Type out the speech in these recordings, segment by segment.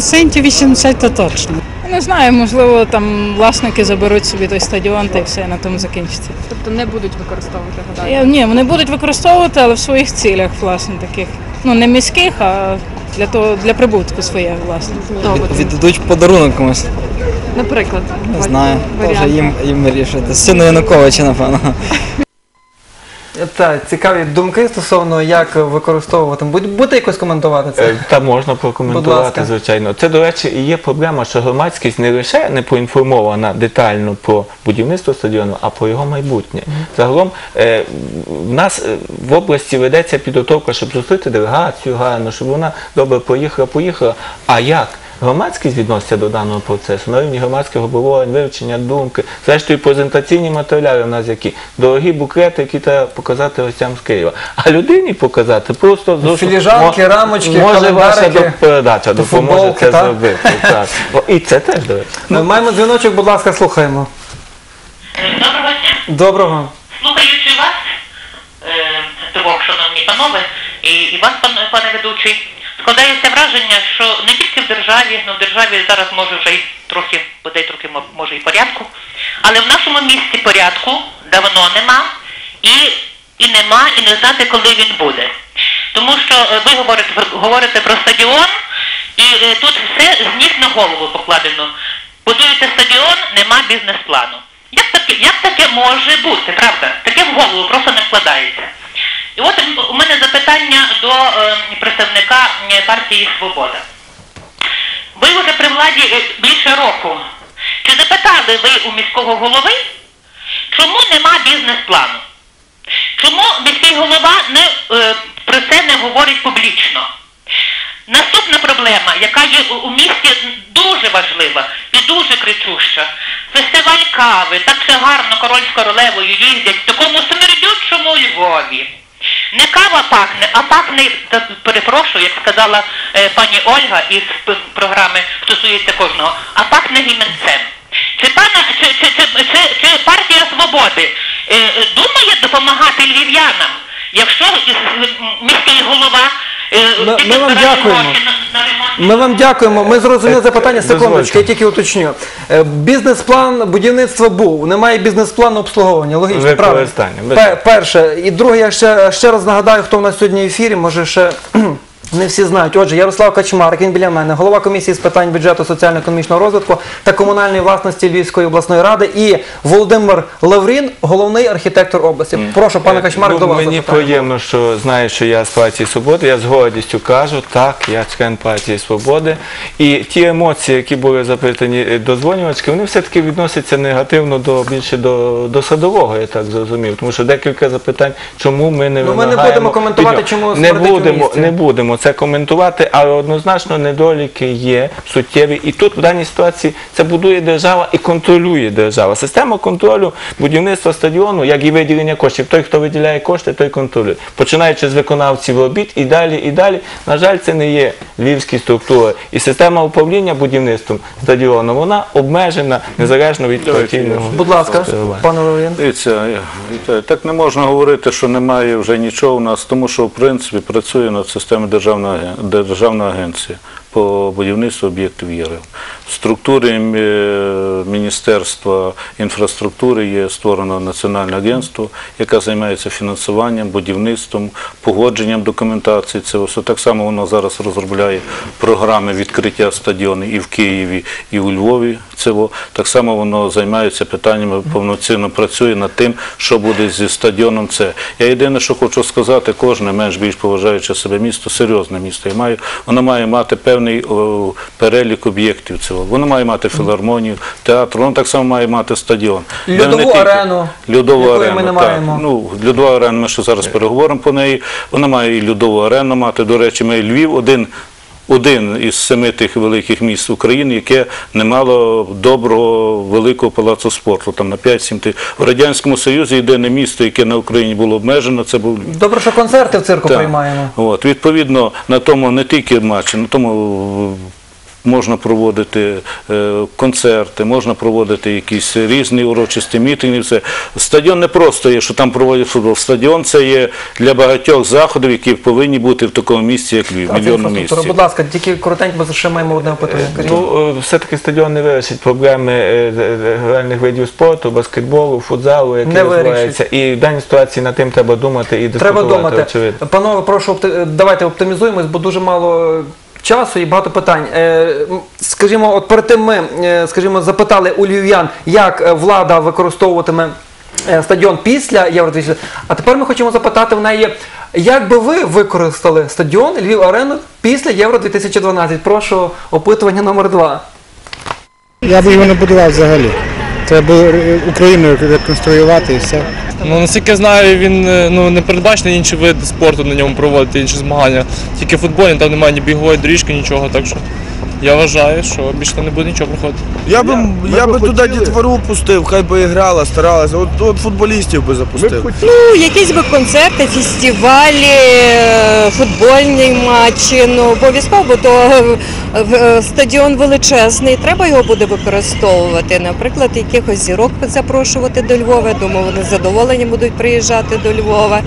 Процентів 80 то точно. Не знаю, можливо, там власники заберуть собі той стадіон та й все на тому закінчиться. Тобто не будуть використовувати гадаю. Ні, вони будуть використовувати, але в своїх цілях, власне, таких. Ну, не міських, а для того, для прибутку своєї, власне. Віддадуть подарунок комусь. Наприклад, Не знаю. варіант. Їм, їм вирішити. Сину Януковича, напевно. Так, цікаві думки стосовно як використовувати. Будете якось коментувати це? Е, Та можна Будь прокоментувати, ласка. звичайно. Це, до речі, і є проблема, що громадськість не лише не поінформована детально про будівництво стадіону, а про його майбутнє. Загалом е, в нас е, в області ведеться підготовка, щоб зустріти делегацію гарно, щоб вона добре поїхала, поїхала. А як? Громадськість відноситься до даного процесу на рівні громадських обговорень, вивчення думки. Зрештою, презентаційні матеріали в нас які дорогі букети, які треба показати гостям з Києва. А людині показати просто зовсім- Філіжанки, рамочки, може ваша до- передача допоможе це зробити. Так. І це теж до речі. Ми Маємо дзвіночок, будь ласка, слухаємо. Доброго дня. Доброго. Слухаючи вас, е, двох, шановні панове, і вас, пане ведучий, складається враження, що не тільки в державі, ну в державі зараз може вже й трохи, бодай трохи може і порядку, але в нашому місті порядку давно нема і, і нема, і не знати, коли він буде. Тому що е, ви говорите, говорите про стадіон, і е, тут все з ніг на голову покладено. Будуєте стадіон, нема бізнес-плану. Як таке, як таке може бути, правда? Таке в голову просто не вкладається. І от у мене запитання до е, представника е, партії Свобода. Ви вже при владі е, більше року. Чи запитали ви у міського голови, чому нема бізнес-плану? Чому міський голова не, про це не говорить публічно? Наступна проблема, яка є у місті дуже важлива і дуже кричуща. Фестиваль кави, так все гарно король з королевою їздять в такому смердючому Львові. Не кава пахне, а пахне, перепрошую, як сказала е, пані Ольга із програми стосується кожного, а пахне гіменцем. Чи, пана, чи, чи, чи, чи, чи партія свободи е, е, думає допомагати львів'янам, якщо міський голова Ми- ми вам дякуємо. Ми вам дякуємо. Ми зрозуміли Е, запитання. Секундочку, я тільки уточню. Е, Бізнес-план будівництва був. Немає бізнес-плану обслуговування. Логічно, правильно? Використання, Пе- Перше. І друге, я ще, ще раз нагадаю, хто у нас сьогодні в ефірі, може ще. Не всі знають. Отже, Ярослав Качмарик, він біля мене, голова комісії з питань бюджету соціально-економічного розвитку та комунальної власності Львівської обласної ради, і Володимир Лаврін, головний архітектор області. Прошу, пане Качмарик, Ну, до вас. Мені запитання. приємно, що знаю, що я з партії Свободи. Я з гордістю кажу, так, я член партії Свободи. І ті емоції, які були запитані е, дозвонювачки, вони все-таки відносяться негативно до більше до, до садового, я так зрозумів. Тому що декілька запитань, чому ми не Ну, ми не будемо коментувати, чому не будемо, не будемо це коментувати, але однозначно недоліки є суттєві. І тут в даній ситуації це будує держава і контролює держава. Система контролю будівництва стадіону, як і виділення коштів. Той, хто виділяє кошти, той контролює. Починаючи з виконавців робіт і далі, і далі. На жаль, це не є львівські структури. І система управління будівництвом стадіону, вона обмежена незалежно від партійного. Будь ласка, пане Лаврін. Дивіться, так не можна говорити, що немає вже нічого у нас, тому що в принципі працює над системою державна, державна агенція по будівництву об'єктів ЄРЕЛ. Структурі е, Міністерства інфраструктури є створено національне агентство, яке займається фінансуванням, будівництвом, погодженням документації. Це все так само воно зараз розробляє програми відкриття стадіонів і в Києві, і у Львові. Це так само воно займається питаннями, повноцінно працює над тим, що буде зі стадіоном. Це я єдине, що хочу сказати, кожне менш більш поважаюче себе місто, серйозне місто. І має, воно має мати певний о, перелік об'єктів цього. Воно має мати філармонію, театр, воно так само має мати стадіон. Льодову тільки- арену, Льодову якої арену, ми не так. маємо. Ну, льодова арена, ми ще зараз переговоримо по неї. Вона має і льодову арену мати. До речі, ми Львів один. Один із семи тих великих міст України, яке не мало доброго великого палацу спорту, там на 5-7 тих. В Радянському Союзі єдине місто, яке на Україні було обмежено, це був Добре, що концерти в цирку Так. приймаємо. От, відповідно, на тому не тільки матчі, на тому можна проводити е, концерти, можна проводити якісь різні урочисті мітинги. Все. Стадіон не просто є, що там проводять футбол. Стадіон це є для багатьох заходів, які повинні бути в такому місці, як Львів, мільйонному місці. Будь ласка, тільки коротенько, бо ще маємо одне опитування. Кажіть. Ну, е, все-таки стадіон не вирішить проблеми е, е, видів спорту, баскетболу, футзалу, які Не розвиваються. І в даній ситуації над тим треба думати і Треба думати. очевидно. Панове, прошу, давайте оптимізуємось, бо дуже мало е, часу і багато питань. Е, Скажімо, от перед тим ми е, скажімо, запитали у львів'ян, як е, влада використовуватиме стадіон після Євро 2000. А тепер ми хочемо запитати в неї, як би ви використали стадіон Львів Арену після Євро 2012? Прошу опитування номер два. Я би його не будував взагалі. Треба Україну реконструювати і все. Ну, наскільки знаю, він е, ну, не передбачений інші види спорту на ньому проводити, інші змагання. Тільки футбольний, там немає ні бігової доріжки, нічого. Так що я вважаю, що більше не буде нічого проходити. Я би, я би туди дітвору пустив, хай би і грала, старалася. От, от футболістів би запустив. Ну, якісь би концерти, фестивалі, е, футбольні матчі. Ну, обов'язково, бо то е, е, стадіон величезний, треба його буде використовувати. Наприклад, якихось зірок запрошувати до Львова. Думаю, вони задоволені будуть приїжджати до Львова.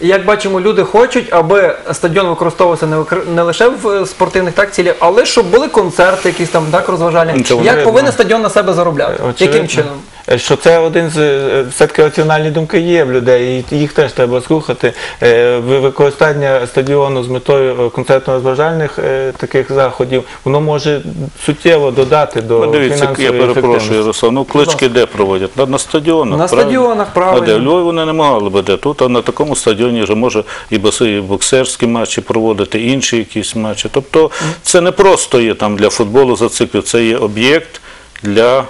І Як бачимо, люди хочуть, аби стадіон використовувався не, викр- не лише в спортивних так цілях, але щоб були концерти, якісь там так розважальні. Ну, це Як очевидно. повинен стадіон на себе заробляти? Очевидно. Яким чином? Е, Що це один з е, все-таки раціональні думки є в людей, і їх теж треба слухати. Е, Використання стадіону з метою концертно-розважальних таких заходів, воно може суттєво додати до Ну, дивіться, я перепрошую. Ярослав. Ну, клички де проводять? На, на стадіонах. На правильно? стадіонах, А де? В. Львові вони не могли би де. Тут, а на такому стадіоні вже може і боксерські матчі проводити, інші якісь матчі. Тобто це не просто є там для футболу зациклів, це є об'єкт для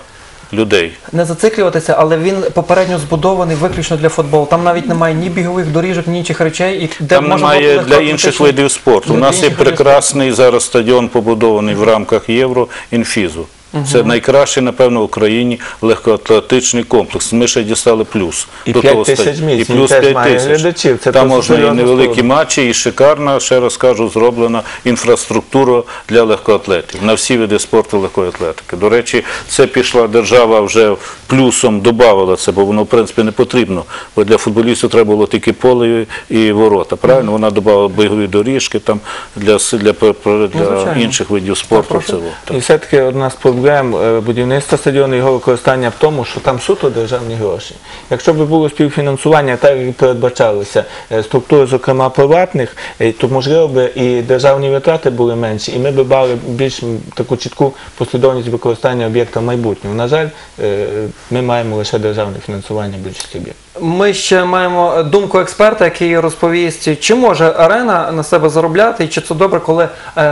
людей. Не зациклюватися, але він попередньо збудований виключно для футболу. Там навіть немає ні бігових доріжок, ні інших речей, і де Там можна немає для інших видів спорту. У нас є прекрасний зараз стадіон побудований в рамках Євро інфізу. Це найкращий, напевно, в Україні легкоатлетичний комплекс. Ми ще дістали плюс. І до 5 того тисяч місць, І плюс теж 5 має тисяч. глядачів. Це Там можна і невеликі матчі, і шикарна, ще раз кажу, зроблена інфраструктура для легкоатлетів на всі види спорту легкої атлетики. До речі, це пішла держава вже плюсом додавала це, бо воно в принципі не потрібно. Бо для футболістів треба було тільки поле і ворота. Правильно? Вона додавала бігові доріжки там для, с- для, звичайно. інших видів спорту. прошу. І все-таки одна з проблем будівництва стадіону, його використання в тому, що там суто державні гроші. Якщо б було співфінансування, так як передбачалося, е, структури, зокрема приватних, е, то можливо б і державні витрати були менші, і ми б мали більш таку чітку послідовність використання об'єкта в майбутньому. На жаль, е, ми маємо лише державне фінансування більшості об'єктів. Ми ще маємо думку експерта, який розповість, чи може арена на себе заробляти, і чи це добре, коли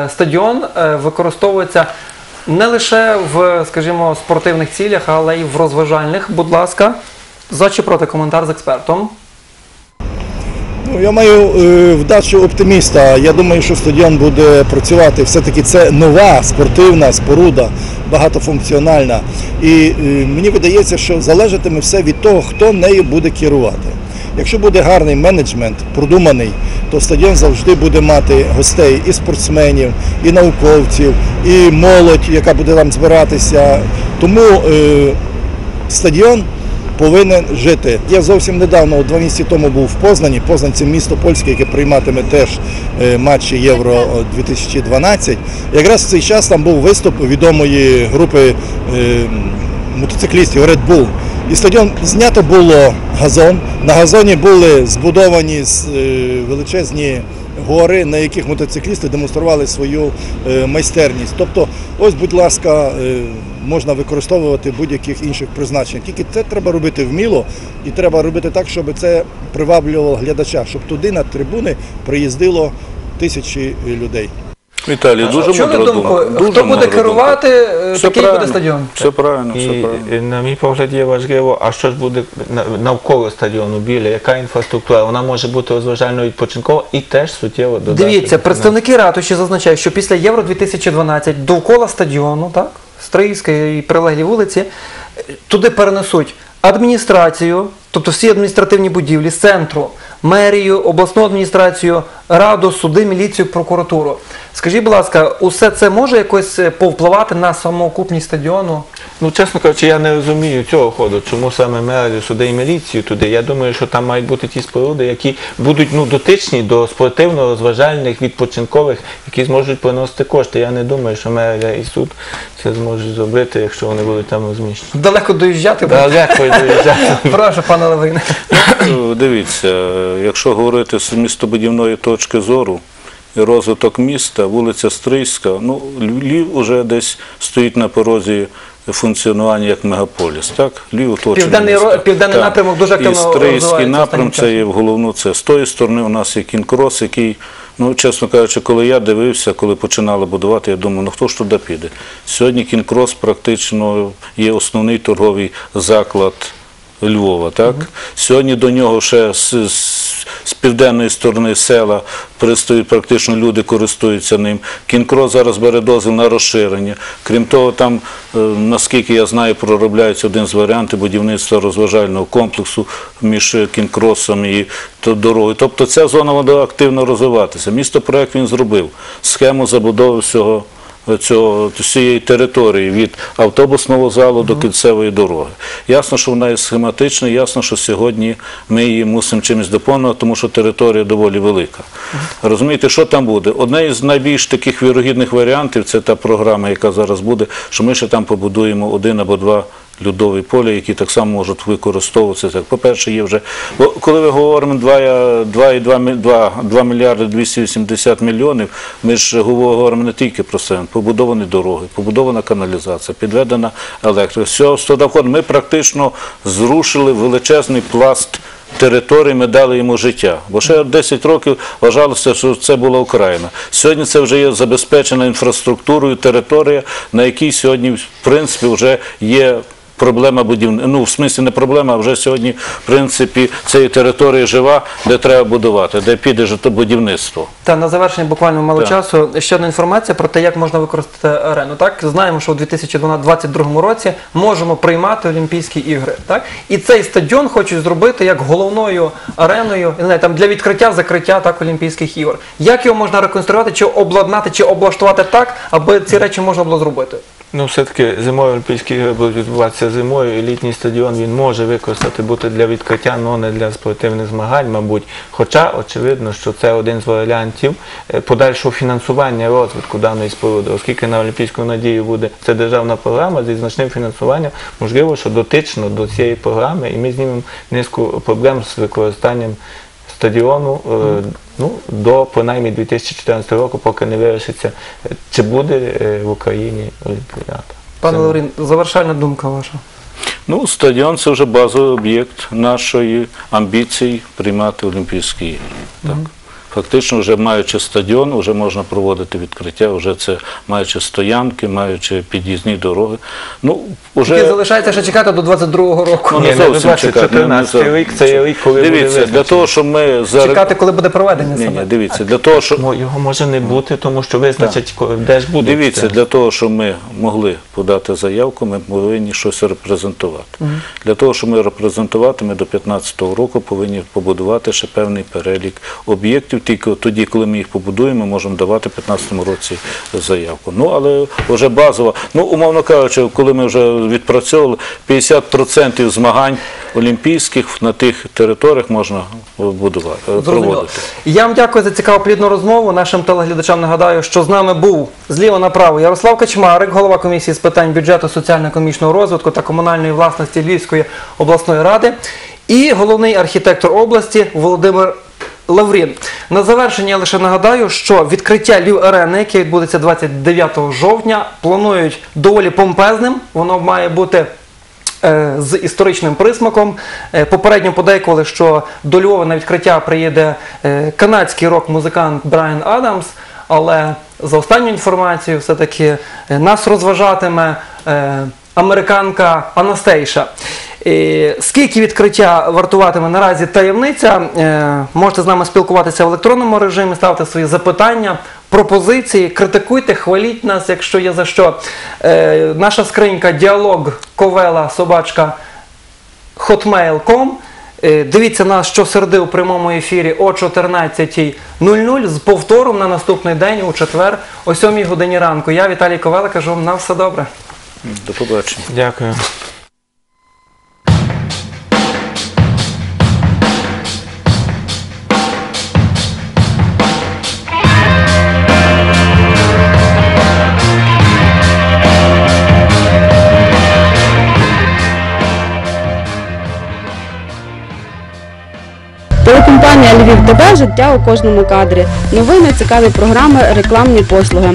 стадіон використовується не лише в, скажімо, спортивних цілях, але й в розважальних. Будь ласка, за чи проти коментар з експертом. Ну, я маю е, вдачу оптиміста. Я думаю, що стадіон буде працювати. Все-таки це нова спортивна споруда, багатофункціональна. І е, мені видається, що залежатиме все від того, хто нею буде керувати. Якщо буде гарний менеджмент, продуманий, то стадіон завжди буде мати гостей і спортсменів, і науковців, і молодь, яка буде там збиратися. Тому е, стадіон повинен жити. Я зовсім недавно, два місяці тому, був в Познані. Познань це місто польське, яке прийматиме теж е, матчі Євро 2012. Якраз в цей час там був виступ відомої групи е, мотоциклістів Red Bull. І стадіон знято було газон. На газоні були збудовані е, величезні гори, на яких мотоциклісти демонстрували свою е, майстерність. Тобто, ось, будь ласка, е, можна використовувати будь-яких інших призначень. Тільки це треба робити вміло і треба робити так, щоб це приваблювало глядача, щоб туди на трибуни приїздило тисячі людей. Віталій, дуже Що мудра ви думка. Дуже Хто буде мудра керувати, думка. такий буде стадіон? Все правильно, все І, правильно. і, на мій погляд є важливо, а що ж буде на- навколо стадіону біля, яка інфраструктура? Вона може бути розважально відпочинкова і теж суттєво додати. Дивіться, представники ратуші зазначають, що після Євро 2012 довкола стадіону, так, Стрийська і прилеглі вулиці, туди перенесуть адміністрацію, тобто всі адміністративні будівлі з центру мерію, обласну адміністрацію, раду, суди, міліцію, прокуратуру. Скажіть, будь ласка, усе це може якось е, повпливати на самоокупність стадіону? Ну, чесно кажучи, я не розумію цього ходу, чому саме мерію, суди і міліцію туди. Я думаю, що там мають бути ті споруди, які будуть ну, дотичні до спортивно-розважальних, відпочинкових, які зможуть приносити кошти. Я не думаю, що мерія і суд це зможуть зробити, якщо вони будуть там розміщені. Далеко доїжджати? Далеко доїжджати. Прошу, пане Левине. Ну, Дивіться, якщо говорити з містобудівної точки зору і розвиток міста, вулиця Стрийська, ну, Львів вже десь стоїть на порозі функціонування як мегаполіс. Так? Львів Південний містом. південний Так. напрямок дуже активно І Стрийський напрям це є в головну. Це з тої сторони у нас є кінкрос, який, ну, чесно кажучи, коли я дивився, коли починали будувати, я думав, ну хто ж туди піде? Сьогодні кінкрос практично є основний торговий заклад Львова. Так? Сьогодні до нього ще з, з, з південної сторони села пристають, практично люди користуються ним. Кінкрос зараз бере дозвіл на розширення. Крім того, там, е, наскільки я знаю, проробляється один з варіантів будівництва розважального комплексу між кінкросом і дорогою. Тобто ця зона буде активно розвиватися. Місто проект він зробив схему забудови всього цього всієї території від автобусного залу до кінцевої дороги. Ясно, що вона є схематична, ясно, що сьогодні ми її мусимо чимось доповнити, тому що територія доволі велика. Розумієте, що там буде? Одне із найбільш таких вірогідних варіантів це та програма, яка зараз буде, що ми ще там побудуємо один або два. Льодові поля, які так само можуть використовуватися. Так, по-перше, є вже. Коли ви говоримо 2,2 2, 2 мільярди 280 мільйонів, ми ж говоримо не тільки про це. Побудовані дороги, побудована каналізація, підведена електрика. Все туди. Ми практично зрушили величезний пласт території, ми дали йому життя. Бо ще 10 років вважалося, що це була Україна. Сьогодні це вже є забезпечена інфраструктурою територія, на якій сьогодні, в принципі, вже є. Проблема будівництва, ну в смислі не проблема, а вже сьогодні, в принципі, це є територія жива, де треба будувати, де піде житобудівництво. Та на завершення буквально мало Так. часу. Ще одна інформація про те, як можна використати арену. Так знаємо, що у 2022 році можемо приймати Олімпійські ігри. Так і цей стадіон хочуть зробити як головною ареною, не знаю, там для відкриття, закриття так Олімпійських ігор. Як його можна реконструювати, чи обладнати, чи облаштувати так, аби ці речі можна було зробити? Ну, все-таки зимою Олімпійські ігри будуть відбуватися зимою, і літній стадіон він може використати бути для відкриття, але не для спортивних змагань, мабуть. Хоча, очевидно, що це один з варіантів е, подальшого фінансування розвитку даної споруди, оскільки на Олімпійську надію буде це державна програма зі значним фінансуванням, можливо, що дотично до цієї програми, і ми знімемо низку проблем з використанням стадіону е, ну, до принаймні 2014 року, поки не вирішиться, чи буде е, в Україні Олімпіада. Пане Лаврін, завершальна думка ваша. Ну, стадіон це вже базовий об'єкт нашої амбіції приймати Олімпійські ігри. Так. Фактично, вже маючи стадіон, вже можна проводити відкриття, вже це маючи стоянки, маючи під'їзні дороги. Ну, Тільки залишається ще чекати до 22-го року. Ну, не не зовсім 20, чекати. не- не 14 рік це є рік, коли буде для того, щоб ми за Чекати, коли буде проведення ні, саме. ні, дивіться, для того, щоб Мо- Його може не бути, тому що визначать, де ж буде. Дивіться, для того, щоб ми могли подати заявку, ми повинні щось репрезентувати. Для того, щоб ми репрезентувати, ми до 2015 року повинні побудувати ще певний перелік об'єктів. Тільки тоді, коли ми їх побудуємо, ми можемо давати в 2015 році заявку. Ну, але вже базово, ну, умовно кажучи, коли ми вже відпрацьовували, 50% змагань олімпійських на тих територіях можна будувати, проводити. Я вам дякую за цікаву плідну розмову. Нашим телеглядачам нагадаю, що з нами був зліва направо Ярослав Качмарик, голова комісії з питань бюджету, соціально-економічного розвитку та комунальної власності Львівської обласної ради, і головний архітектор області Володимир. Лаврін. На завершення я лише нагадаю, що відкриття Львів арени, яке відбудеться 29 жовтня, планують доволі помпезним. Воно має бути е, з історичним присмаком. Е, Попередньо подейкували, що до Львова на відкриття приїде е, канадський рок-музикант Брайан Адамс, але за останню інформацією, все-таки е, нас розважатиме американка Анастейша. Скільки відкриття вартуватиме наразі таємниця? Е, Можете з нами спілкуватися в електронному режимі, ставити свої запитання, пропозиції, критикуйте, хваліть нас, якщо є за що. Е, Наша скринька діалог ковела собачка hotmail.com Е, Дивіться нас щосереди у прямому ефірі о 14.00 з повтором на наступний день у четвер о 7 годині ранку. Я Віталій Ковела кажу вам на все добре. До побачення. Дякую. Телекомпанія Львів ТВ життя у кожному кадрі. Новини, цікаві програми, рекламні послуги.